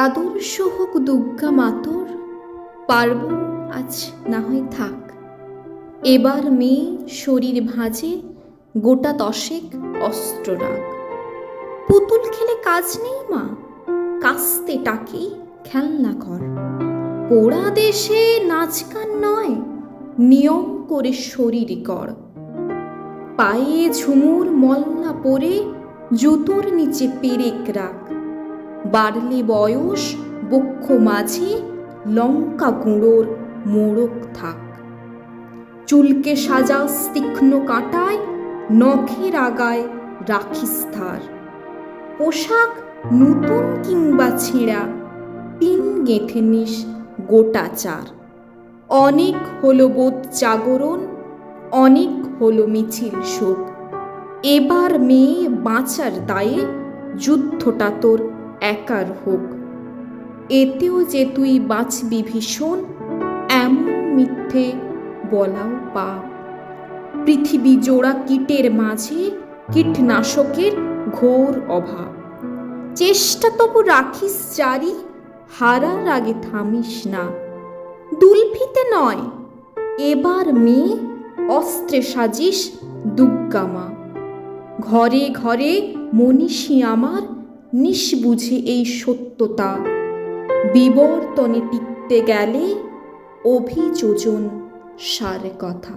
আদর্শ হোক দুর্গা মাতর পার্বণ আজ না হয় থাক। এবার মেয়ে শরীর ভাঁজে, গোটা দশেক অস্ত্র রাগ পুতুল খেলে কাজ নেই মা, কাস্তে টাকি খেলনা কর। পোড়া দেশে নাচ গান নয়, নিয়ম করে শরীর কর পায়ে ঝুমুর মল্লা পরে জুতোর নিচে পেরেক রাখ। বাড়লে বয়স, বক্ষ মাঝে, লঙ্কা গুঁড়োর মোড়ক থাক। চুলকে সাজাস তীক্ষ্ণ কাঁটায়, নখের আগায় রাখিস ধার। পোশাক নতুন কিংবা ছেঁড়া, পিন গেঁথে নিস গোটা চার। অনেক হলো বোধ জাগরণ, অনেক হলো মিছিল শোক। এবার মেয়ে বাঁচার দায়ে যুদ্ধটা তোর একার হোক। এতেও যে তুই বাঁচবি ভীষণ, এমন মিথ্যে বলাও পাপ। পৃথিবী জোড়া কীটের মাঝে কীটনাশকের ঘোর অভাব। চেষ্টা তবু রাখিস জারি হারার আগে থামিস না। দুলফিতে নয়, এবার মেয়ে, অস্ত্রে সাজিস দুগ্গামা। ঘরে ঘরে মনীষী আমার নিঃবুঝে এই সত্যতা। বিবর্তনে টিকতে গেলে অভিযোজন সার কথা।